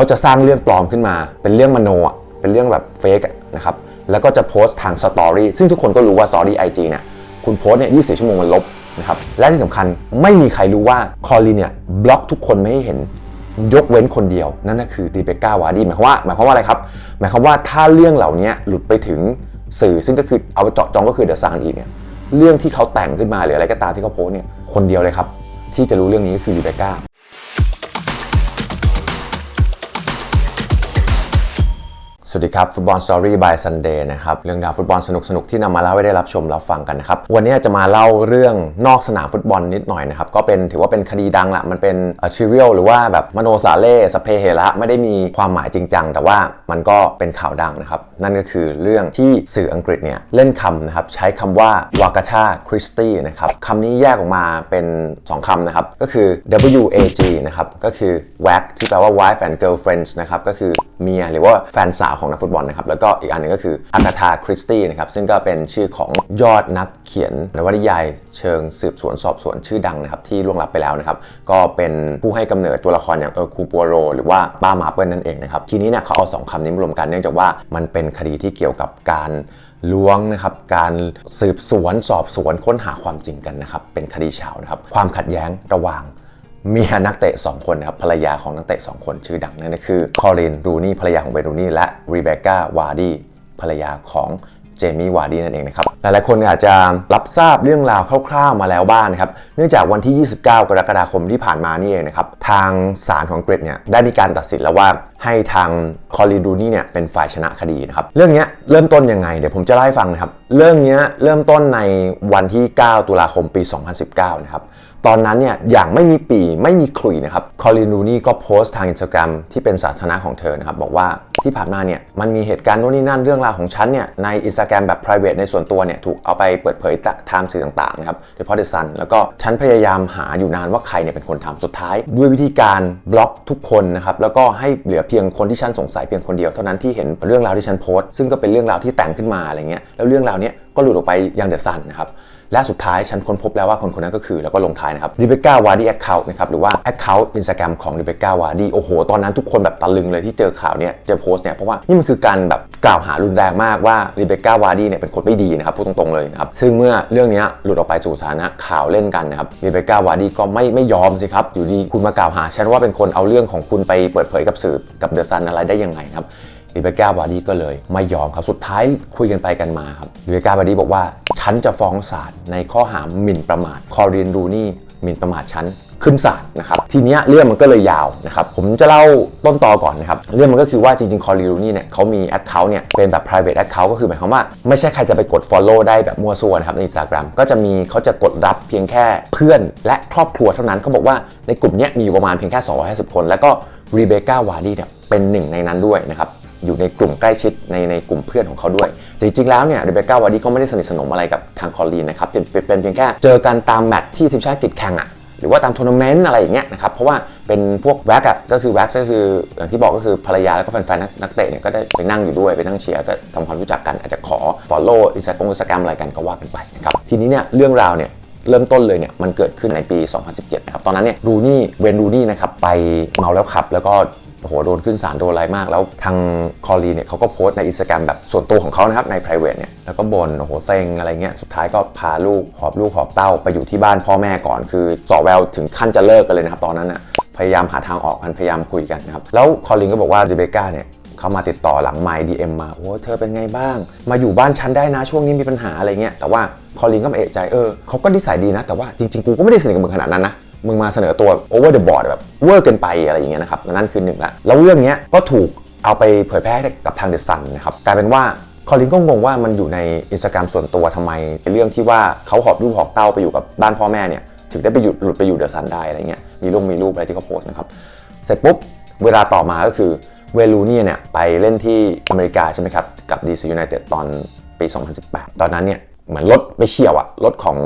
เขาจะสร้างเรื่องปลอมขึ้นมา เป็นเรื่องมโนอะเป็นเรื่องแบบเฟกนะครับแล้วก็จะโพสต์ทางสตอรี่ซึ่งทุกคนก็รู้ว่าสตอรี่ไอจีเนี่ยคุณโพสต์เนี่ย24ชั่วโมงมันลบนะครับและที่สำคัญไม่มีใครรู้ว่าคอลีเนี่ยบล็อกทุกคนไม่ให้เห็นยกเว้นคนเดียว นั่นก็คือดีเบก้าวาร์ดีหมายความว่าหมายความว่าอะไรครับ หมายความว่าถ้าเรื่องเหล่านี้หลุดไปถึงสื่อซึ่งก็คือเอาไปเจาะจองก็คือเดอะซานอีกเนี่ยเรื่องที่เขาแต่งขึ้นมาหรืออะไรก็ตามที่เขาโพสเนี่ยคนเดียวเลยครับ ที่จะรู้เรื่องนี้ก็คือดีเบก้า สวัสดีครับฟุตบอลสตอรี่บายซันเดย์นะครับเรื่องราวฟุตบอลสนุกๆที่นำมาเล่าให้ได้รับชมรับฟังกันนะครับวันนี้จะมาเล่าเรื่องนอกสนามฟุตบอลนิดหน่อยนะครับก็เป็นถือว่าเป็นคดีดังละมันเป็นชิวิลหรือว่าแบบมโนสาเล่สเพเฮระไม่ได้มีความหมายจริงจังแต่ว่ามันก็เป็นข่าวดังนะครับนั่นก็คือเรื่องที่สื่ออังกฤษเนี่ยเล่นคำนะครับใช้คำว่าวากาชาคริสตี้นะครับคำนี้แยกออกมาเป็น 2คำนะครับก็คือ W A G นะครับก็คือ wag ที่แปลว่า wife and girlfriends นะครับก็คือ เมียหรือว่าแฟนสาวของนักฟุตบอลนะครับ แล้วก็อีกอันหนึงก็คืออากาธาคริสตี้นะครับ ซึ่งก็เป็นชื่อของยอดนักเขียนนวนิยายเชิงสืบสวนสอบสวนชื่อดังนะครับ ที่ล่วงลับไปแล้วนะครับ ก็เป็นผู้ให้กำเนิดตัวละครอย่างเออร์คูปัวโร หรือว่าป้ามาเปิลนั่นเองนะครับ ทีนี้เนี่ยเขาเอาสองคำนี้มารวมกันเนื่องจากว่ามันเป็นคดีที่เกี่ยวกับการล้วงนะครับการสืบสวนสอบสวนค้นหาความจริงกันนะครับเป็นคดีเฉานะครับความขัดแย้งระหว่าง เมียนักเตะ 2 คนนะครับภรรยาของนักเตะ 2 คนชื่อดังนั่นก็คือคอรินรูนี่ภรรยาของเบนรูนี่และรีเบคก้าวาร์ดีภรรยาของเจมี่วาร์ดีนั่นเองนะครับหลายๆคนอาจจะรับทราบเรื่องราวคร่าวๆมาแล้วบ้างนะครับ เนื่องจากวันที่ 29 กรกฎาคมที่ผ่านมานี่เองนะครับ ทางศาลของอังกรีฑเนี่ยได้มีการตัดสินแล้วว่าให้ทางคอรินรูนี่เนี่ยเป็นฝ่ายชนะคดีนะครับ เรื่องนี้เริ่มต้นยังไง เดี๋ยวผมจะเล่าให้ฟังนะครับ เรื่องนี้เริ่มต้นในวันที่ 9 ตุลาคมปี 2019 นะครับ ตอนนั้นเนี่ยอย่างไม่มีปีไม่มีขลุ่ยนะครับคอลินรูนี่ก็โพสต์ทางอินสตาแกรมที่เป็นสาธารณะของเธอนะครับบอกว่าที่ผ่านมาเนี่ยมันมีเหตุการณ์โน่นนี่นั่นเรื่องราวของฉันเนี่ยในอินสตาแกรมแบบ p r i v a t ในส่วนตัวเนี่ยถูกเอาไปเปิดเผยตามสื่อต่างๆนะครับโดยเฉพาะเดซันแล้วก็ฉันพยายามหาอยู่นานว่าใครเนี่ยเป็นคนทำสุดท้าย ด้วยวิธีการบล็อกทุกคนนะครับแล้วก็ให้เหลือเพียงคนที่ฉันสงสัยเพียงคนเดียวเท่านั้นที่เห็นเรื่องราวที่ฉันโพสต์ซึ่งก็เป็นเรื่องราวที่แต่งขึ้นมาอะไรเงี้ยแล้วเรื่องราวเนี้ยก็หลุดออกไปยังเดอะซันนะครับ และสุดท้ายฉันค้นพบแล้วว่าคนคนนั้นก็คือ แล้วก็ลงท้ายนะครับ Rebecca Wardy Account นะครับหรือว่า Account Instagram ของ Rebecca Wardy โอ้โห ตอนนั้นทุกคนแบบตะลึงเลยที่เจอข่าวเนี่ยเจอโพสต์เนี่ยเพราะว่านี่มันคือการแบบกล่าวหารุนแรงมากว่า Rebecca Wardy เนี่ยเป็นคนไม่ดีนะครับพูดตรงๆเลยนะครับซึ่งเมื่อเรื่องนี้หลุดออกไปสู่สาธารณะข่าวเล่นกันนะครับ Rebecca Wardy ก็ไม่ไม่ยอมสิครับอยู่ดีคุณมากล่าวหาฉันว่าเป็นคนเอาเรื่องของคุณไปเปิดเผยกับสื่อกับเดอะซันอะไรได้ยังไงครับ ลิเบก้าบาร์ดี้ก็เลยไม่ยอมครับ สุดท้ายคุยกันไปกันมาครับลิเบก้าบาร์ดี้บอกว่า ฉันจะฟ้องศาลในข้อหาหมิ่นประมาท คอรีนรูนี่หมิ่นประมาทฉันขึ้นศาลนะครับ ทีเนี้ยเรื่องมันก็เลยยาวนะครับ ผมจะเล่าต้นตอก่อนนะครับ เรื่องมันก็คือว่าจริงๆ คอรีนรูนี่เนี่ยเขามี Account เนี่ยเป็นแบบ private account ก็คือหมายความว่าไม่ใช่ใครจะไปกด follow ได้แบบมั่วซั่วนะครับใน Instagram ก็จะมีเขาจะกดรับเพียงแค่เพื่อนและครอบครัวเท่านั้นเขาบอกว่าในกลุ่มเนี้ยมีอยู่ประมาณเพียงแค่ 250 คน แล้วก็รีเบคก้าวาร์ดี้เนี่ยเป็นหนึ่งในนั้นด้วยนะครับ อยู่ในกลุ่มใกล้ชิดในในกลุ่มเพื่อนของเขาด้วยแต่จริงๆแล้วเนี่ยเรเบก้าวาร์ดี้ก็ไม่ได้สนิทสนมอะไรกับทางคอลีนนะครับเป็นเป็นเพียงแค่เจอกันตามแมตช์ที่ทีมชาติติดแข่งอะหรือว่าตามทัวร์นาเมนต์อะไรอย่างเงี้ยนะครับเพราะว่าเป็นพวกแว็กอะก็คือแว็กก็คืออย่างที่บอกก็คือภรรยาแล้วก็แฟนๆนักนักเตะเนี่ยก็ได้ไปนั่งอยู่ด้วยไปนั่งเชียร์ก็ทำความรู้จักกันอาจจะขอ follow อินสตาแกรมอินสตาแกรมอะไรกันก็ว่ากันไปนะครับทีนี้เนี่ยเรื่องราวเนี่ยเริ่มต้นเลยเนี่ยมันเกิดขึ้นในปี 2017 นะครับ ตอนนั้นเนี่ยรูนี่เวนรูนี่นะครับไปเมาแล้วขับ แล้วก็ โอ้โหโดนขึ้นศาลโดนอะไรมาก แล้วทางคอรีเนี่ยเขาก็โพสต์ในอินสตาแกรมแบบส่วนตัวของเขานะครับใน p r i v a t เนี่ยแล้วก็บน่นโอ้โหเซ็งอะไรเงี้ยสุดท้ายก็พาลูกหอบลูกหอบเต้าไปอยู่ที่บ้านพ่อแม่ก่อน คือสอแววถึงขั้นจะเลิกกันเลยนะครับตอนนั้นน่ะพยายามหาทางออกกันพยายามคุยกันนะครับแล้วคอลินก็บอกว่าเรเบก้าเนี่ยเขามาติดต่อหลังไมค์ดีเอ็มมาโอ้เธอเป็นไงบ้าง มาอยู่บ้านฉันได้นะช่วงนี้มีปัญหาอะไรเงี้ยแต่ว่าคอลินก็มาเอะใจเออเขาก็นิสัยดีนะ แต่ว่าจริงๆ กูก็ไม่ได้สนิทกับมึงขนาดนั้นนะ มึงมาเสนอตัวโอเวอร์เดอะบอร์ดแบบเวอร์เกินไปอะไรอย่างเงี้ยนะครับนั่นคือหนึ่งละแล้วเรื่องเนี้ยก็ถูกเอาไปเผยแพร่กับทางเดอะซันนะครับกลายเป็นว่าคอลินก็งงว่ามันอยู่ในอินสตาแกรมส่วนตัวทำไมเป็นเรื่องที่ว่าเขาหอบลูกหอบเต้าไปอยู่กับบ้านพ่อแม่เนี่ยถึงได้ไปหยุดหลุดไปอยู่เดอะซันได้อะไรเงี้ยมีรูปมีรูปอะไรที่เขาโพสต์นะครับเสร็จปุ๊บเวลาต่อมาก็คือเวลูเนี่ยเนี่ยไปเล่นที่อเมริกาใช่ไหมครับกับ DC United ตอนปี 2018 ตอนนั้นเนี่ย เหมือนรถไปเฉียวอะรถของ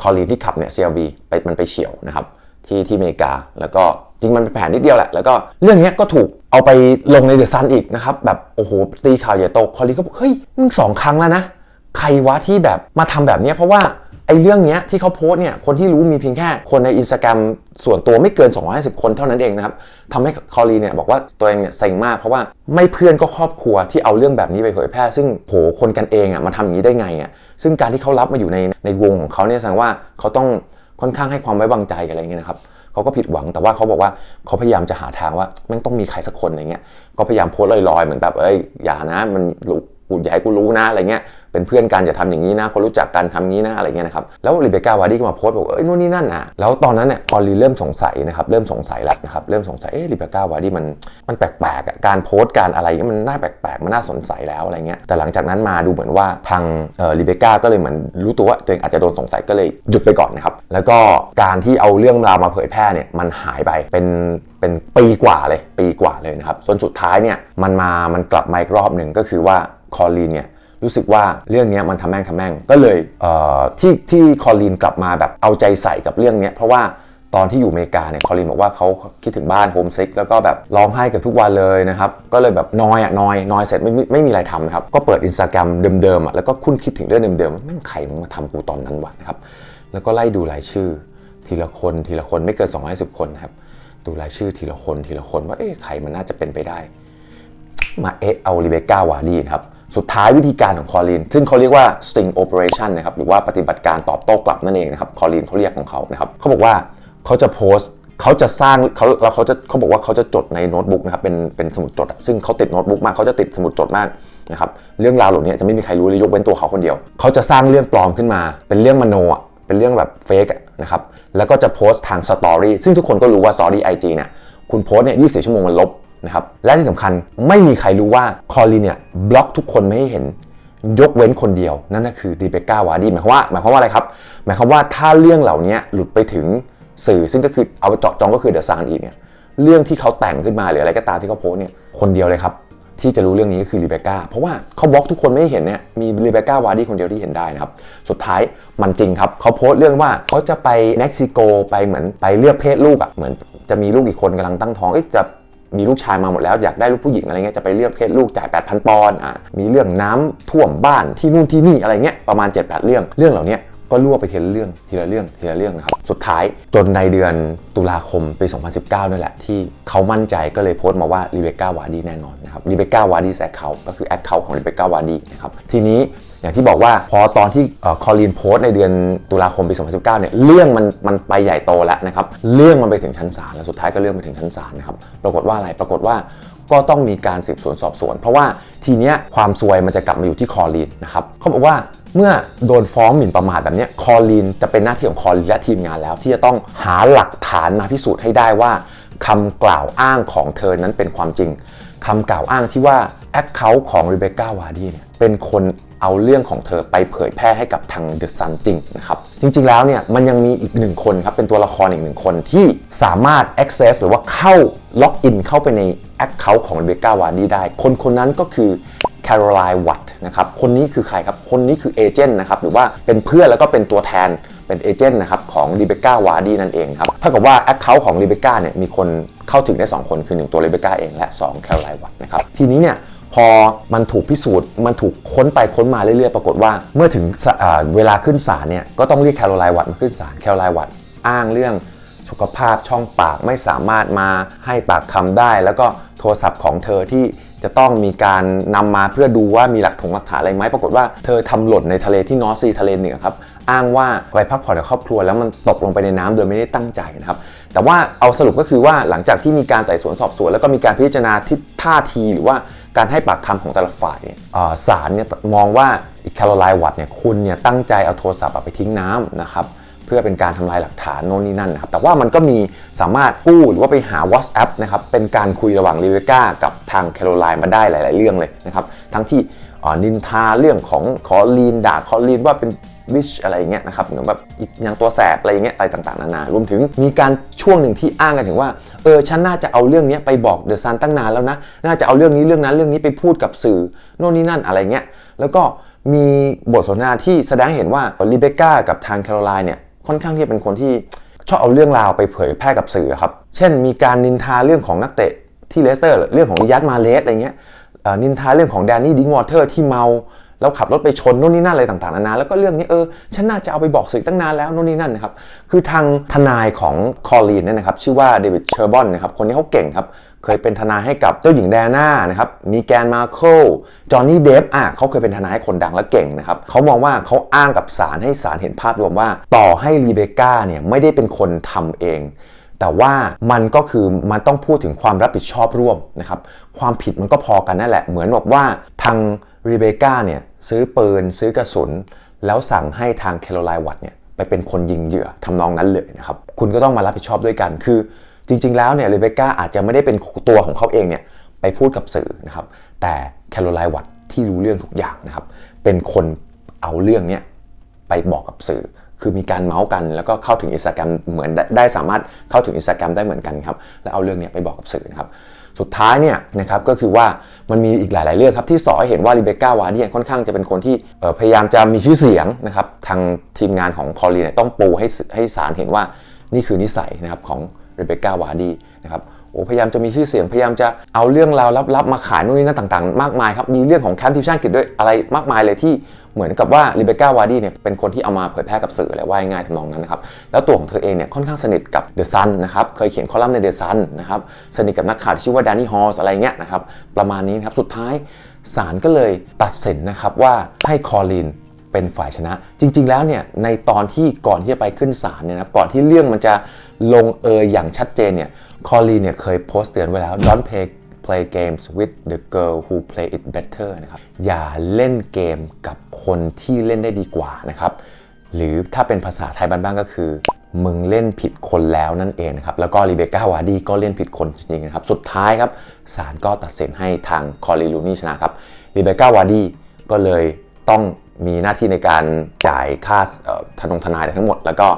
คอลีนที่ขับเนี่ย CLV ไปมันไปเฉียวนะครับที่ที่อเมริกา แล้วก็จริงมันเป็นแผนนิดเดียวแหละ แล้วก็เรื่องนี้ก็ถูกเอาไปลงในเดอะซันอีกนะครับ แบบโอ้โหตีข่าวใหญ่โตคอลีนก็บอกเฮ้ยมึงสองครั้งแล้วนะ ใครวะที่แบบมาทำแบบเนี้ยเพราะว่า ไอ้เรื่องเนี้ยที่เขาโพสเนี่ยคนที่รู้มีเพียงแค่คนในอินสตาแกรมส่วนตัวไม่เกิน 250 คนเท่านั้นเองนะครับทำให้คอลีเนี่ยบอกว่าตัวเองเนี่ยเซ็งมากเพราะว่าไม่เพื่อนก็ครอบครัวที่เอาเรื่องแบบนี้ไปเผยแพร่ ซึ่งโหคนกันเองอะมาทำอย่างนี้ได้ไงอะซึ่งการที่เขารับมาอยู่ในในวงของเขาเนี่ยแสดงว่าเขาต้องค่อนข้างให้ความไว้วางใจอะไรเงี้ยนะครับเขาก็ผิดหวังแต่ว่าเขาบอกว่าเขาพยายามจะหาทางว่าแม่งต้องมีใครสักคนอะไรเงี้ยก็พยายามโพสลอยๆเหมือนแบบเอ้ยอย่านะมันกูอย่าให้กูรู้นะอะไรเงี้ย เป็นเพื่อนกันอย่าทำอย่างนี้นะคนรู้จักกันทำงี้นะอะไรเงี้ยนะครับแล้วรีเบก้าวาร์ดี้ก็มาโพสต์บอกเอ้ยนู่นนี่นั่นอะแล้วตอนนั้นเนี่ยพอลลีเริ่มสงสัยนะครับเริ่มสงสัยแล้วนะครับเริ่มสงสัยเอ๊ะรีเบก้าวาร์ดี้มันมันแปลกๆอะการโพสต์การอะไรเงี้ยมันน่าแปลกๆมันน่าสงสัยแล้วอะไรเงี้ยแต่หลังจากนั้นมาดูเหมือนว่าทางเอ่อรีเบก้าก็เลยเหมือนรู้ตัวว่าตัวเองอาจจะโดนสงสัยก็เลยหยุดไปก่อนนะครับแล้วก็การที่เอาเรื่องราวมาเผยแพร่เนี่ยมันหายไปเป็นเป็นปีกว่าเลยปีกว่าเลยนะครับส่วนสุดท้ายเนี่ยมันมามันกลับมาอีกรอบหนึ่งก็คือว่าคอลีนเนี่ย รู้สึกว่าเรื่องนี้มันทำแม่งทำแม่งก็เลยเที่ที่คอลีนกลับมาแบบเอาใจใส่กับเรื่องนี้เพราะว่าตอนที่อยู่อเมริกาเนี่ยคอลีนบอกว่าเขาคิดถึงบ้านโฮมซิกแล้วก็แบบร้องไห้กับทุกวันเลยนะครับ ก็เลยแบบนอยอะนอยนอยเสร็จไม่ไม่ไม่มีอะไรทำนะครับ ก็เปิดอินสตาแกรมเดิมๆอะแล้วก็คุ้นคิดถึงเรื่องเดิมๆแม่งใครมันมาทำกูตอนนั้นวะนะครับแล้วก็ไล่ดูรายชื่อ ทีละคนทีละคนไม่เกิน250คนครับดูรายชื่อทีละคนทีละคนว่าเอ๊ะใครมันน่าจะเป็นไปได้ มาเอ๊ะเอาริเบก้าวารีครับ สุดท้ายวิธีการของคอลิน ซึ่งเขาเรียกว่า sting operation นะครับ หรือว่าปฏิบัติการตอบโต้กลับนั่นเองนะครับ คอลินเขาเรียกของเขานะครับ เขาบอกว่าเขาจะโพสต์เขาจะสร้างเขาแล้วเขาจะเขาบอกว่าเขาจะจดในโน้ตบุ๊กนะครับ เป็นเป็นสมุดจด ซึ่งเขาติดโน้ตบุ๊กมาก เขาจะติดสมุดจดมากนะครับ เรื่องราวเหล่านี้จะไม่มีใครรู้เลยยกเว้นตัวเขาคนเดียว เขาจะสร้างเรื่องปลอมขึ้นมา เป็นเรื่องมโนอะเป็นเรื่องแบบเฟกนะครับ แล้วก็จะโพสต์ทางสตอรี่ ซึ่งทุกคนก็รู้ว่าสตอรี่ไอจีเนี่ย คุณโพสต์เนี่ย24ชั่วโมงมันลบ นะครับและที่สำคัญไม่มีใครรู้ว่าคอลีเนี่ยบล็อกทุกคนไม่ให้เห็นยกเว้นคนเดียว นั่นก็คือดีเบก้าวาร์ดีหมายความว่าหมายความว่าอะไรครับ หมายความว่าถ้าเรื่องเหล่านี้หลุดไปถึงสื่อซึ่งก็คือเอาไปเจาะจองก็คือเดอะซานอีกเนี่ยเรื่องที่เขาแต่งขึ้นมาหรืออะไรก็ตามที่เขาโพสเนี่ยคนเดียวเลยครับ ที่จะรู้เรื่องนี้ก็คือรีเบคก้าเพราะว่าเขาบล็อกทุกคนไม่ให้เห็นเนี่ยมีรีเบคก้าวาร์ดี้คนเดียวที่เห็นได้นะครับ สุดท้ายมันจริงครับเขาโพสต์เรื่องว่าเขาจะไปเม็กซิโกไปเหมือนไปเลือกเพศลูกอะ่ะเหมือนจะมีลูกอีกคนกำลังตั้งท้องเอ๊ะจะ มีลูกชายมาหมดแล้วอยากได้ลูกผู้หญิงอะไรเงี้ยจะไปเลือกเพศลูกจ่าย8,000ปอนด์อะมีเรื่องน้ำท่วมบ้านที่นู่นที่นี่อะไรเงี้ยประมาณ 7-8 เรื่องเรื่องเหล่านี้ก็รั่วไปทีละเรื่องทีละเรื่องทีละเรื่องนะครับ สุดท้ายจนในเดือนตุลาคมปี 2019 นั่นแหละ ที่เขามั่นใจก็เลยโพสต์มาว่ารีเบคก้าวาร์ดีแน่นอนนะครับรีเบคก้าวาร์ดีแซคเขาก็คือแอคเคาท์ของรีเบคก้าวาร์ดีนะครับทีนี้ อย่างที่บอกว่าพอตอนที่คอลีนโพสต์ในเดือนตุลาคมปี 2019 เนี่ยเรื่องมันมันไปใหญ่โตแล้วนะครับเรื่องมันไปถึงชั้นศาลแล้วสุดท้ายก็เรื่องไปถึงชั้นศาลนะครับปรากฏว่าอะไรปรากฏว่าก็ต้องมีการสืบสวนสอบสวน เพราะว่าทีเนี้ยความซวยมันจะกลับมาอยู่ที่คอลีนนะครับเขาบอกว่าเมื่อโดนฟ้องหมิ่นประมาทแบบเนี้ยคอลีนจะเป็นหน้าที่ของคอลีนและทีมงานแล้ว ที่จะต้องหาหลักฐานมาพิสูจน์ให้ได้ว่าคำกล่าวอ้างของเธอนั้นเป็นความจริง คำกล่าวอ้างที่ว่าแอคเคาท์ของรีเบคก้าวาร์ดีเนี่ยเป็นคนเอาเรื่องของเธอไปเผยแพร่ให้กับทางเดอะซันจริงนะครับ จริงๆแล้วเนี่ยมันยังมีอีกหนึ่งคนครับ เป็นตัวละครอีกหนึ่งคนที่สามารถ access หรือว่าเข้าล็อกอินเข้าไปใน Account ของ Rebecca w a r d y ได้ คนคนนั้นก็คือ Caroline Watt นะครับคนนี้คือใครครับ คนนี้คือเอเจนต์นะครับหรือว่าเป็นเพื่อนแล้วก็เป็นตัวแทนเป็นเอเจนต์นะครับของ Rebecca w a r d y นั่นเองครับเท่ากับว่า Account ของ Rebecca เนี่ยมีคน เข้าถึงได้ 2 คนคือ 1 ตัว Rebecca เองและ2 Caroline Watt นะครับทีนี้เนี่ยพอมันถูกพิสูจน์มันถูกค้นไปค้นมาเรื่อยๆ ปรากฏว่า เมื่อถึงเวลาขึ้นศาลเนี่ยก็ต้องเรียกแคโรไลวัตมาขึ้นศาลแคโรไลวัตอ้างเรื่องสุขภาพช่องปากไม่สามารถมาให้ปากคำได้ แล้วก็โทรศัพท์ของเธอที่จะต้องมีการนำมาเพื่อดูว่ามีหลักถงหลักฐานอะไรไหมปรากฏว่าเธอทำหล่นในทะเลที่นอร์ซีทะเลเหนือครับอ้างว่าไปพักผ่อนกับครอบครัวแล้วมันตกลงไปในน้ำโดยไม่ได้ตั้งใจนะครับ แต่ว่าเอาสรุปก็คือว่าหลังจากที่มีการไต่สวนสอบสวน แล้วก็มีการพิจารณาที่ท่าทีหรือว่าการให้ปากคำของแต่ละฝ่ายเนี่ยอ่าศาลเนี่ยมองว่าแคโรไลน์วัตเนี่ยคุณเนี่ยตั้งใจเอาโทรศัพท์ไปทิ้งน้ำนะครับเพื่อเป็นการทำลายหลักฐานโน่นนี่นั่นนะครับแต่ว่ามันก็มีสามารถกู้หรือว่าไปหา WhatsApp นะครับเป็นการคุยระหว่างรีเวก้ากับทางแคโรไลน์มาได้หลาย ๆ เรื่องเลยนะครับทั้งที่นินทาเรื่องของคอลีนด่าคอลีนว่าเป็น วิชอะไรเงี้ยนะครับหมือแบบอย่างตัวแสบอะไรเงี้ยอะไรต่างๆ นานารวมถึงมีการช่วงหนึ่งที่อ้างกันถึงว่าเออฉันน่าจะเอาเรื่องนี้ไปบอกเดอะซันตั้งนานแล้วนะน่าจะเอาเรื่องนี้เรื่องนั้นเรื่องนี้ไปพูดกับสื่อโน่นนี่นั่นอะไรเงี้ยแล้วก็มีบทสนทนาที่แสดงเห็นว่ารีเบคก้ากับทางแคโรไลน์เนี่ยค่อนข้างที่จะเป็นคนที่ชอบเอาเรื่องราวไปเผยแพร่กับสื่อครับ เช่นมีการนินทาเรื่องของนักเตะที่เลสเตอร์ เรื่องของริยัตมาเลสอะไรเงี้ยนินทาเรื่องของแดนนี่ดิงวอเตอร์ที่เมา แล้วขับรถไปชนนู่นนี่นั่นอะไรต่างๆนานาแล้วก็เรื่องนี้เออฉันน่าจะเอาไปบอกสื่อตั้งนานแล้วนู่นนี่นั่นนะครับคือทางทนายของคอลีนเนี่ยนะครับชื่อว่าเดวิดเชอร์บอนนะครับคนนี้เขาเก่งครับเคยเป็นทนายให้กับเจ้าหญิงแดน่านะครับมีแกนมาเคิลจอห์นนี่เดฟอะเขาเคยเป็นทนายให้คนดังและเก่งนะครับเขามองว่าเขาอ้างกับศาลให้ศาลเห็นภาพรวมว่า ต่อให้รีเบคก้าเนี่ยไม่ได้เป็นคนทำเองแต่ว่ามันก็คือมันต้องพูดถึงความรับผิดชอบร่วมนะครับความผิดมันก็พอกันนั่นแหละ เหมือนแบบว่าทาง รีเบคก้าเนี่ยซื้อปืนซื้อกระสุน แล้วสั่งให้ทางแคโรไลน์วัตเนี่ยไปเป็นคนยิงเหยื่อทำนองนั้นเลยนะครับคุณก็ต้องมารับผิดชอบด้วยกัน คือจริง ๆ แล้วเนี่ยเรเบคก้าอาจจะไม่ได้เป็นตัวของเขาเองเนี่ยไปพูดกับสื่อนะครับแต่แคโรไลน์วัตที่รู้เรื่องทุกอย่างนะครับเป็นคนเอาเรื่องเนี้ยไปบอกกับสื่อ คือมีการเมาส์กัน แล้วก็เข้าถึงอินสตาแกรมเหมือนได้ได้สามารถเข้าถึงอินสตาแกรมได้เหมือนกันครับแล้วเอาเรื่องเนี้ยไปบอกกับสื่อนะครับ สุดท้ายเนี่ยนะครับก็คือว่ามันมีอีกหลาย ๆ เรื่องครับที่สอให้เห็นว่ารีเบคก้าวาร์เนี่ยค่อนข้างจะเป็นคนที่พยายามจะมีชื่อเสียงนะครับทางทีมงานของคอลีเนี่ยต้องปูให้ให้สารเห็นว่านี่คือนิสัยนะครับของรีเบคก้าวาร์ดีนะครับ อ้พยายามจะมีชื่อเสียงพยายามจะเอาเรื่องราวลับๆมาขายนู่นนี่นั่นต่างๆ มากมายครับมีเรื่องของแคมป์ทีมชาติอังกฤษด้วยอะไรมากมายเลยที่เหมือนกับว่าลิเบก้าวาร์ดี้เนี่ยเป็นคนที่เอามาเผยแพร่กับสื่ออะว่าง่ายทำนองนั้นนะครับแล้วตัวของเธอเองเนี่ยค่อนข้างสนิทกับเดอะซันนะครับเคยเขียนคอลัมน์ในเดอะซันนะครับสนิทกับนักข่าวที่ชื่อว่าแดนนี่ฮอสอะไรเงี้ยนะครับประมาณนี้นะครับสุดท้ายศาลก็เลยตัดสินนะครับว่าให้คอลินเป็นฝ่ายชนะ จริง ๆ แล้วเนี่ยในตอนที่ก่อนที่จะไปขึ้นศาลเนี่ยนะครับก่อนที่เรื่องมันจะลงเอยอย่างชัดเจนเนี่ย คอลีเนี่ยเคยโพสต์เตือนไว้แล้ว don't play play games with the girl who play it better นะครับ อย่าเล่นเกมกับคนที่เล่นได้ดีกว่านะครับ หรือถ้าเป็นภาษาไทยบ้านๆก็คือมึงเล่นผิดคนแล้วนั่นเองนะครับ แล้วก็รีเบคก้าวาร์ดีก็เล่นผิดคนจริงๆนะครับ สุดท้ายครับศาลก็ตัดสินให้ทางคอรีลูนี่ชนะครับรีเบคก้าวาร์ดีก็เลยต้องมีหน้าที่ในการ จ่ายค่าทนงทนายทั้งหมด แล้วก็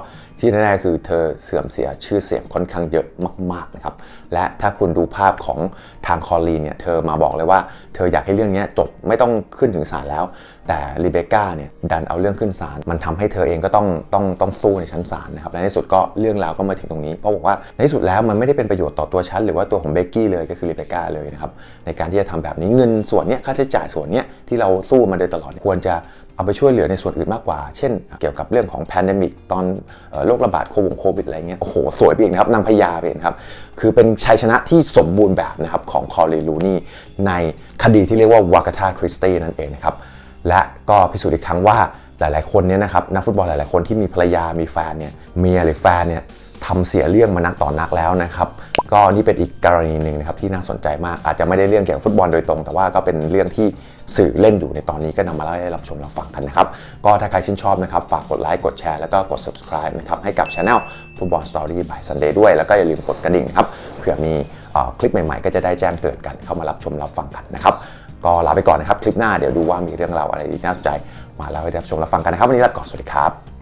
ที่แน่ๆคือเธอเสื่อมเสียชื่อเสียงค่อนข้างเยอะมากๆนะครับ และถ้าคุณดูภาพของทางคอรีนเนี่ยเธอมาบอกเลยว่าเธออยากให้เรื่องนี้จบไม่ต้องขึ้นถึงศาลแล้ว แต่รีเบคก้าเนี่ยดันเอาเรื่องขึ้นศาลมันทำให้เธอเองก็ต้องต้องต้องสู้ในชั้นศาลนะครับและในที่สุดก็เรื่องราวก็มาถึงตรงนี้เพราะบอกว่าในที่สุดแล้วมันไม่ได้เป็นประโยชน์ต่อตัวฉันหรือว่าตัวของเบกกี้เลยก็คือรีเบคก้าเลยนะครับในการที่จะทำแบบนี้เงินส่วนเนี้ยค่าใช้จ่ายส่วนเนี้ยที่เราสู้มาโดยตลอดควรจะ เอาไปช่วยเหลือในส่วนอื่นมากกว่า เช่น เกี่ยวกับเรื่องของแพนดมิกตอนโรคระบาดโควงโควิดอะไรเงี้ย โอ้โห สวยไปอีกนะครับนางพญาไปอีกครับ คือเป็นชัยชนะที่สมบูรณ์แบบนะครับของคอร์เรลูนี่ในคดีที่เรียกว่าวากา t าคริสตีนั่นเองนะครับ และก็พิสูจน์อีกครั้งว่าหลาย ๆ คนเนี่ยนะครับนักฟุตบอลหลาย ๆ คนที่มีภรรยามีแฟนเนี่ยเมียหรือแฟนเนี่ย ทำเสียเรื่องมานักต่อนักแล้วนะครับก็นี่เป็นอีกกรณีหนึ่งนะครับที่น่าสนใจมากอาจจะไม่ได้เรื่องเกี่ยวกับฟุตบอลโดยตรง แต่ว่าก็เป็นเรื่องที่สื่อเล่นอยู่ในตอนนี้ก็นำมาเล่าให้รับชมรับฟังกันนะครับก็ถ้าใครชื่นชอบนะครับฝากกดไลค์กดแชร์แล้วก็กด subscribe นะครับให้กับช anel Football Story by Sunday ด้วย แล้วก็อย่าลืมกดกระดิ่งครับเผื่อมีคลิปใหม่ๆ ก็จะได้แจ้งเตือนกันเข้ามารับชมรับฟังกันนะครับก็ลาไปก่อนนะครับคลิปหน้าเดี๋ยวดูว่ามีเรื่องราวอะไรอีกน่าสนใจ มาเล่าให้รับชมรับฟังกันนะครับวันนี้ลาก่อนสวัสดีครับ